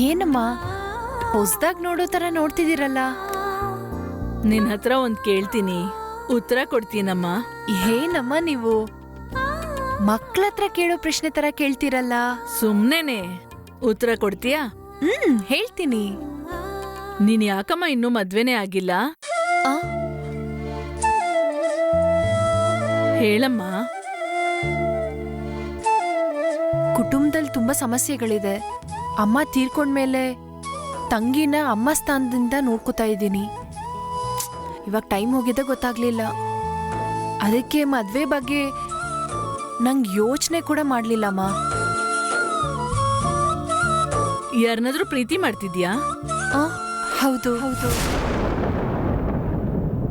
ಏನಮ್ಮ? ಹೊಸ್ದಾಗ್ ನೋಡೋ ತರ ನೋಡ್ತಿದ್ದೀರಲ್ಲ? ನಿನ್ ಹತ್ರ ಒಂದ್ ಕೇಳ್ತೀನಿ. ಉತ್ತರ ಕೊಡ್ತೀನಮ್ಮ. ಏನಮ್ಮ ನೀವು? ಮಕ್ಳ ಹತ್ರ ಕೇಳೋ ಪ್ರಶ್ನೆ ತರ ಕೇಳ್ತೀರಲ್ಲ? ಸುಮ್ನೆನೆ. ಉತ್ತರ ಕೊಡ್ತೀಯಾ? ಹ್ಮ್ ಹೇಳ್ತೀನಿ. ನೀನ್ ಯಾಕಮ್ಮ ಇನ್ನೂ ಮದ್ವೆನೇ ಆಗಿಲ್ಲ? ಆ, ಹೇಳಮ್ಮ. ಕುಟುಂಬದಲ್ಲಿ ತುಂಬಾ ಸಮಸ್ಯೆಗಳಿದೆ. ಅಮ್ಮ ತೀರ್ಕೊಂಡ್ಮೇಲೆ ತಂಗಿನ ಅಮ್ಮ ಸ್ಥಾನದಿಂದ ನೋಡ್ಕೋತಾ ಇದ್ದೀನಿ. ಇವಾಗ ಟೈಮ್ ಹೋಗಿದ್ದೆ ಗೊತ್ತಾಗ್ಲಿಲ್ಲ. ಅದಕ್ಕೆ ಮದುವೆ ಬಗ್ಗೆ ನಂಗೆ ಯೋಚನೆ ಕೂಡ ಮಾಡಲಿಲ್ಲಮ್ಮ ಯಾರನ್ನಾದ್ರೂ ಪ್ರೀತಿ ಮಾಡ್ತಿದ್ಯಾ? ಹೌದು ಹೌದು.